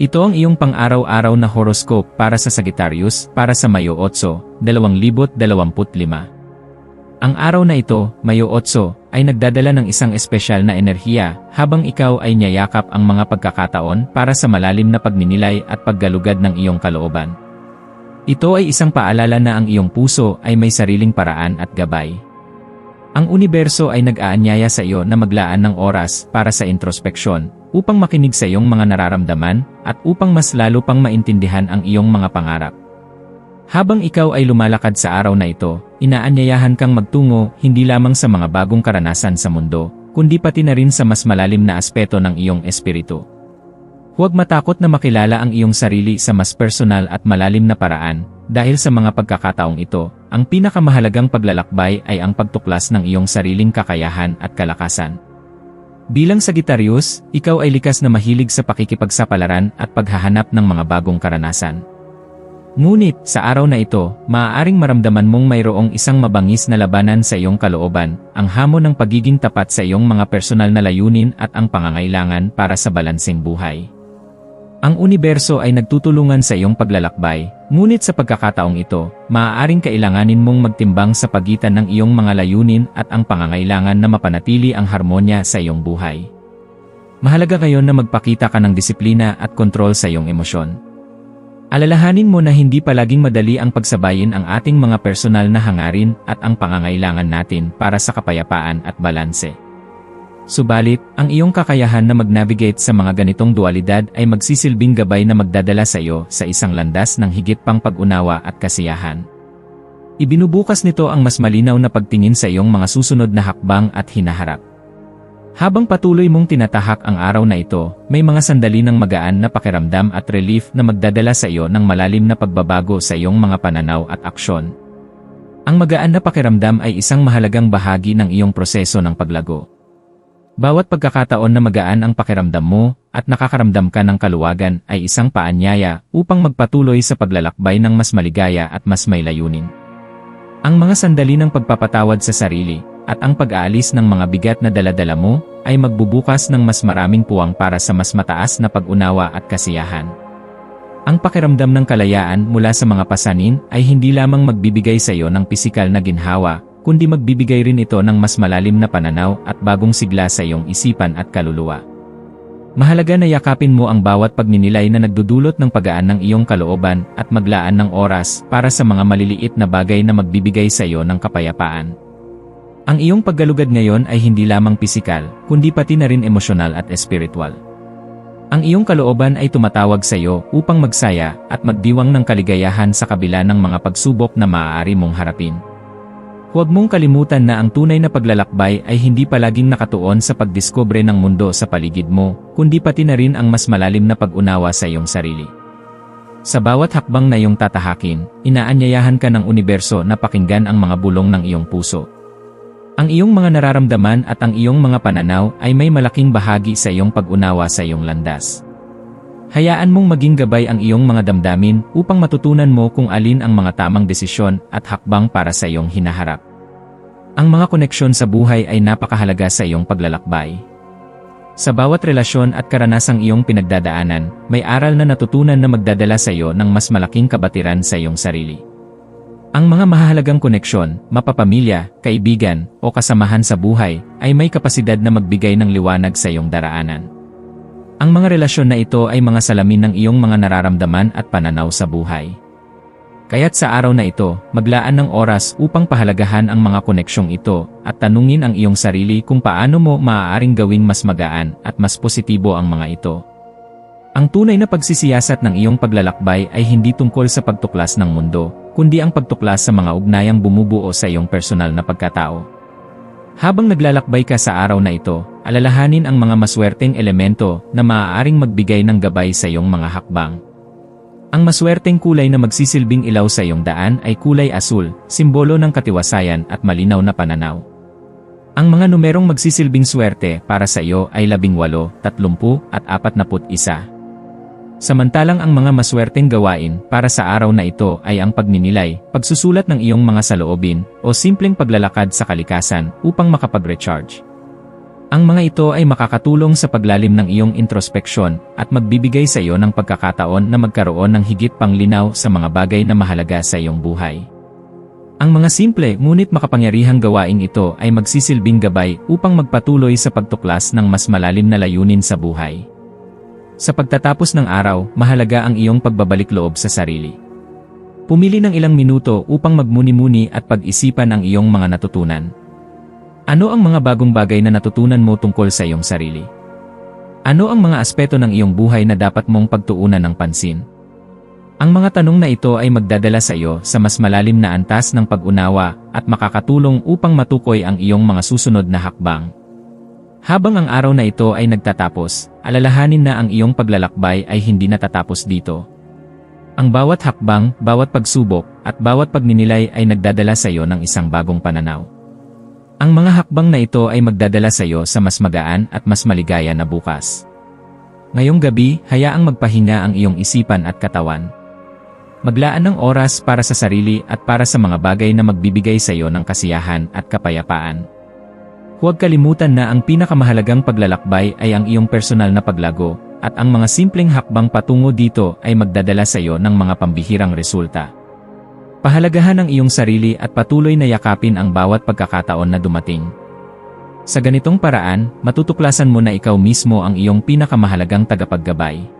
Ito ang iyong pang-araw-araw na horoscope para sa Sagittarius para sa Mayo 8, 2025. Ang araw na ito, Mayo 8, ay nagdadala ng isang espesyal na enerhiya habang ikaw ay niyayakap ang mga pagkakataon para sa malalim na pagninilay at paggalugad ng iyong kalooban. Ito ay isang paalala na ang iyong puso ay may sariling paraan at gabay. Ang universo ay nag-aanyaya sa iyo na maglaan ng oras para sa introspeksyon upang makinig sa iyong mga nararamdaman at upang mas lalo pang maintindihan ang iyong mga pangarap. Habang ikaw ay lumalakad sa araw na ito, inaanyayahan kang magtungo hindi lamang sa mga bagong karanasan sa mundo, kundi pati na rin sa mas malalim na aspeto ng iyong espiritu. Huwag matakot na makilala ang iyong sarili sa mas personal at malalim na paraan, dahil sa mga pagkakataong ito, ang pinakamahalagang paglalakbay ay ang pagtuklas ng iyong sariling kakayahan at kalakasan. Bilang Sagittarius, ikaw ay likas na mahilig sa pakikipagsapalaran at paghahanap ng mga bagong karanasan. Ngunit, sa araw na ito, maaaring maramdaman mong mayroong isang mabangis na labanan sa iyong kalooban, ang hamon ng pagiging tapat sa iyong mga personal na layunin at ang pangangailangan para sa balanseng buhay. Ang universo ay nagtutulungan sa iyong paglalakbay, ngunit sa pagkakataong ito, maaaring kailanganin mong magtimbang sa pagitan ng iyong mga layunin at ang pangangailangan na mapanatili ang harmonya sa iyong buhay. Mahalaga ngayon na magpakita ka ng disiplina at kontrol sa iyong emosyon. Alalahanin mo na hindi palaging madali ang pagsabayin ang ating mga personal na hangarin at ang pangangailangan natin para sa kapayapaan at balanse. Subalit, ang iyong kakayahan na mag-navigate sa mga ganitong dualidad ay magsisilbing gabay na magdadala sa iyo sa isang landas ng higit pang pag-unawa at kasiyahan. Ibinubukas nito ang mas malinaw na pagtingin sa iyong mga susunod na hakbang at hinaharap. Habang patuloy mong tinatahak ang araw na ito, may mga sandali ng magaan na pakiramdam at relief na magdadala sa iyo ng malalim na pagbabago sa iyong mga pananaw at aksyon. Ang magaan na pakiramdam ay isang mahalagang bahagi ng iyong proseso ng paglago. Bawat pagkakataon na magaan ang pakiramdam mo at nakakaramdam ka ng kaluwagan ay isang paanyaya upang magpatuloy sa paglalakbay ng mas maligaya at mas may layunin. Ang mga sandali ng pagpapatawad sa sarili at ang pag-aalis ng mga bigat na daladala mo ay magbubukas ng mas maraming puwang para sa mas mataas na pag-unawa at kasiyahan. Ang pakiramdam ng kalayaan mula sa mga pasanin ay hindi lamang magbibigay sa iyo ng pisikal na ginhawa, kundi magbibigay rin ito ng mas malalim na pananaw at bagong sigla sa iyong isipan at kaluluwa. Mahalaga na yakapin mo ang bawat pagninilay na nagdudulot ng pagaan ng iyong kalooban at maglaan ng oras para sa mga maliliit na bagay na magbibigay sa iyo ng kapayapaan. Ang iyong paggalugad ngayon ay hindi lamang pisikal, kundi pati na rin emosyonal at espiritual. Ang iyong kalooban ay tumatawag sa iyo upang magsaya at magdiwang ng kaligayahan sa kabila ng mga pagsubok na maaari mong harapin. Huwag mong kalimutan na ang tunay na paglalakbay ay hindi palaging nakatuon sa pagdiskobre ng mundo sa paligid mo, kundi pati na rin ang mas malalim na pag-unawa sa iyong sarili. Sa bawat hakbang na iyong tatahakin, inaanyayahan ka ng universo na pakinggan ang mga bulong ng iyong puso. Ang iyong mga nararamdaman at ang iyong mga pananaw ay may malaking bahagi sa iyong pag-unawa sa iyong landas. Hayaan mong maging gabay ang iyong mga damdamin upang matutunan mo kung alin ang mga tamang desisyon at hakbang para sa iyong hinaharap. Ang mga koneksyon sa buhay ay napakahalaga sa iyong paglalakbay. Sa bawat relasyon at karanasang iyong pinagdadaanan, may aral na natutunan na magdadala sa iyo ng mas malaking kabatiran sa iyong sarili. Ang mga mahalagang koneksyon, mapapamilya, kaibigan, o kasamahan sa buhay, ay may kapasidad na magbigay ng liwanag sa iyong daraanan. Ang mga relasyon na ito ay mga salamin ng iyong mga nararamdaman at pananaw sa buhay. Kaya't sa araw na ito, maglaan ng oras upang pahalagahan ang mga koneksyong ito at tanungin ang iyong sarili kung paano mo maaaring gawing mas magaan at mas positibo ang mga ito. Ang tunay na pagsisiyasat ng iyong paglalakbay ay hindi tungkol sa pagtuklas ng mundo, kundi ang pagtuklas sa mga ugnayang bumubuo sa iyong personal na pagkatao. Habang naglalakbay ka sa araw na ito, alalahanin ang mga maswerteng elemento na maaaring magbigay ng gabay sa iyong mga hakbang. Ang maswerteng kulay na magsisilbing ilaw sa iyong daan ay kulay asul, simbolo ng katiwasayan at malinaw na pananaw. Ang mga numerong magsisilbing swerte para sa iyo ay 18, 30 at 41. Samantalang ang mga maswerteng gawain para sa araw na ito ay ang pagninilay, pagsusulat ng iyong mga saloobin, o simpleng paglalakad sa kalikasan upang makapag-recharge. Ang mga ito ay makakatulong sa paglalim ng iyong introspeksyon at magbibigay sa iyo ng pagkakataon na magkaroon ng higit pang linaw sa mga bagay na mahalaga sa iyong buhay. Ang mga simple ngunit makapangyarihang gawain ito ay magsisilbing gabay upang magpatuloy sa pagtuklas ng mas malalim na layunin sa buhay. Sa pagtatapos ng araw, mahalaga ang iyong pagbabalik loob sa sarili. Pumili ng ilang minuto upang magmuni-muni at pag-isipan ang iyong mga natutunan. Ano ang mga bagong bagay na natutunan mo tungkol sa iyong sarili? Ano ang mga aspeto ng iyong buhay na dapat mong pagtuunan ng pansin? Ang mga tanong na ito ay magdadala sa iyo sa mas malalim na antas ng pag-unawa at makakatulong upang matukoy ang iyong mga susunod na hakbang. Habang ang araw na ito ay nagtatapos, alalahanin na ang iyong paglalakbay ay hindi natatapos dito. Ang bawat hakbang, bawat pagsubok, at bawat pagninilay ay nagdadala sa iyo ng isang bagong pananaw. Ang mga hakbang na ito ay magdadala sa iyo sa mas magaan at mas maligaya na bukas. Ngayong gabi, hayaang magpahinga ang iyong isipan at katawan. Maglaan ng oras para sa sarili at para sa mga bagay na magbibigay sa iyo ng kasiyahan at kapayapaan. Huwag kalimutan na ang pinakamahalagang paglalakbay ay ang iyong personal na paglago, at ang mga simpleng hakbang patungo dito ay magdadala sa iyo ng mga pambihirang resulta. Pahalagahan ang iyong sarili at patuloy na yakapin ang bawat pagkakataon na dumating. Sa ganitong paraan, matutuklasan mo na ikaw mismo ang iyong pinakamahalagang tagapaggabay.